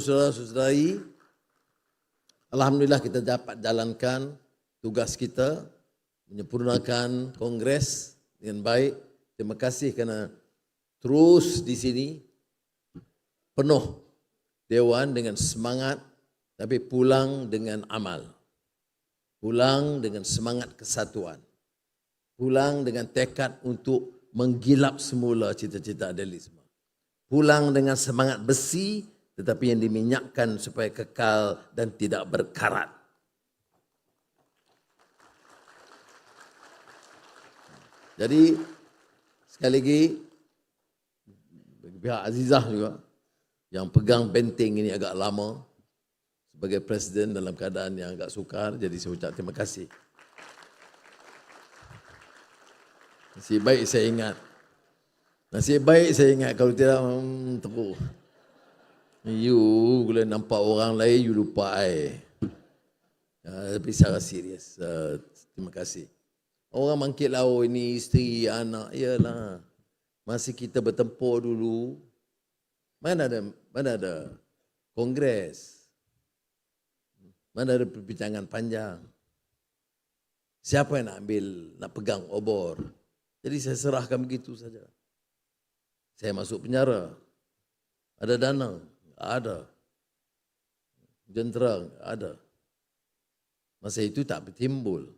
Saudara-saudari, Alhamdulillah kita dapat jalankan tugas kita menyempurnakan kongres dengan baik. Terima kasih kerana terus di sini penuh Dewan dengan semangat tapi pulang dengan amal. Pulang dengan semangat kesatuan. Pulang dengan tekad untuk menggilap semula cita-cita idealisme. Pulang dengan semangat besi tetapi yang diminyakkan supaya kekal dan tidak berkarat. Jadi sekali lagi bagi pihak Azizah juga yang pegang benteng ini agak lama sebagai presiden dalam keadaan yang agak sukar jadi saya ucap terima kasih. Nasib baik saya ingat. Nasib baik saya ingat kalau tidak hmm, teruk. You bila nampak orang lain you lupa I. Uh, tapi secara serius. Uh, terima kasih. Orang mangkit lah, ini isteri, anak. Yalah. Masih kita bertempur dulu. Mana ada mana ada kongres? Mana ada perbincangan panjang? Siapa yang nak ambil, nak pegang obor? Jadi saya serahkan begitu saja. Saya masuk penjara. Ada dana. Ada. Jentera ada. Masa itu tak bertimbul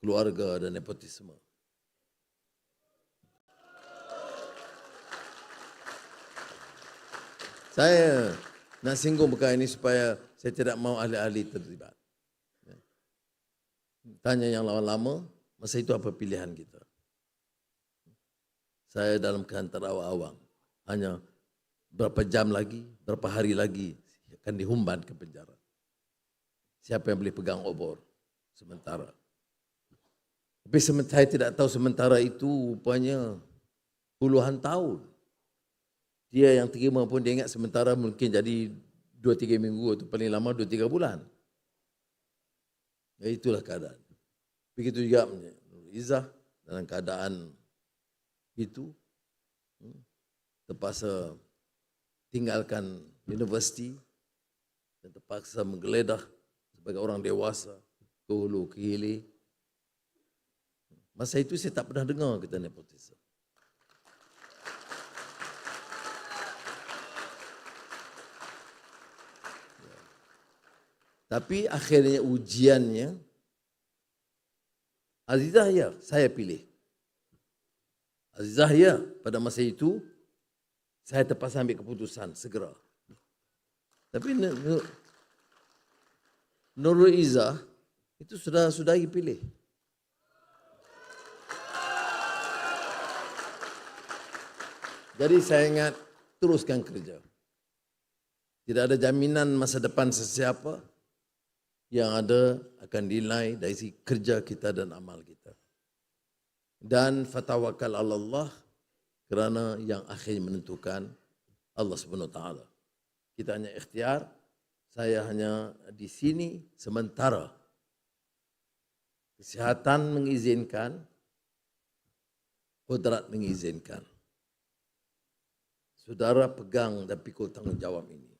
keluarga dan nepotisme. Saya nak singgung perkara ini supaya saya tidak mahu ahli-ahli terlibat. Tanya yang lama-lama, masa itu apa pilihan kita? Saya dalam kehantar awang-awang. Hanya berapa jam lagi, berapa hari lagi akan dihumban ke penjara. Siapa yang boleh pegang obor sementara. Tapi sementara saya tidak tahu sementara itu rupanya puluhan tahun. Dia yang terima pun dia ingat sementara mungkin jadi dua tiga minggu atau paling lama dua tiga bulan. Ya, itulah keadaan. Begitu juga Izzah dalam keadaan itu hmm, terpaksa tinggalkan universiti dan terpaksa menggeledah sebagai orang dewasa ke hulu ke hilir. Masa itu saya tak pernah dengar kita nepotisme. Ya. Tapi akhirnya ujiannya Azizah ya, saya pilih. Azizah ya, pada masa itu saya terpaksa ambil keputusan segera. Tapi Nurul Izzah itu sudah sudah dipilih. Jadi saya ingat teruskan kerja. Tidak ada jaminan masa depan sesiapa yang ada akan dinilai dari kerja kita dan amal kita. Dan fatawakal Allah kerana yang akhirnya menentukan Allah Subhanahu taala. Kita hanya ikhtiar, saya hanya di sini sementara. Kesihatan mengizinkan, kodrat mengizinkan. Saudara pegang dan pikul tanggungjawab ini.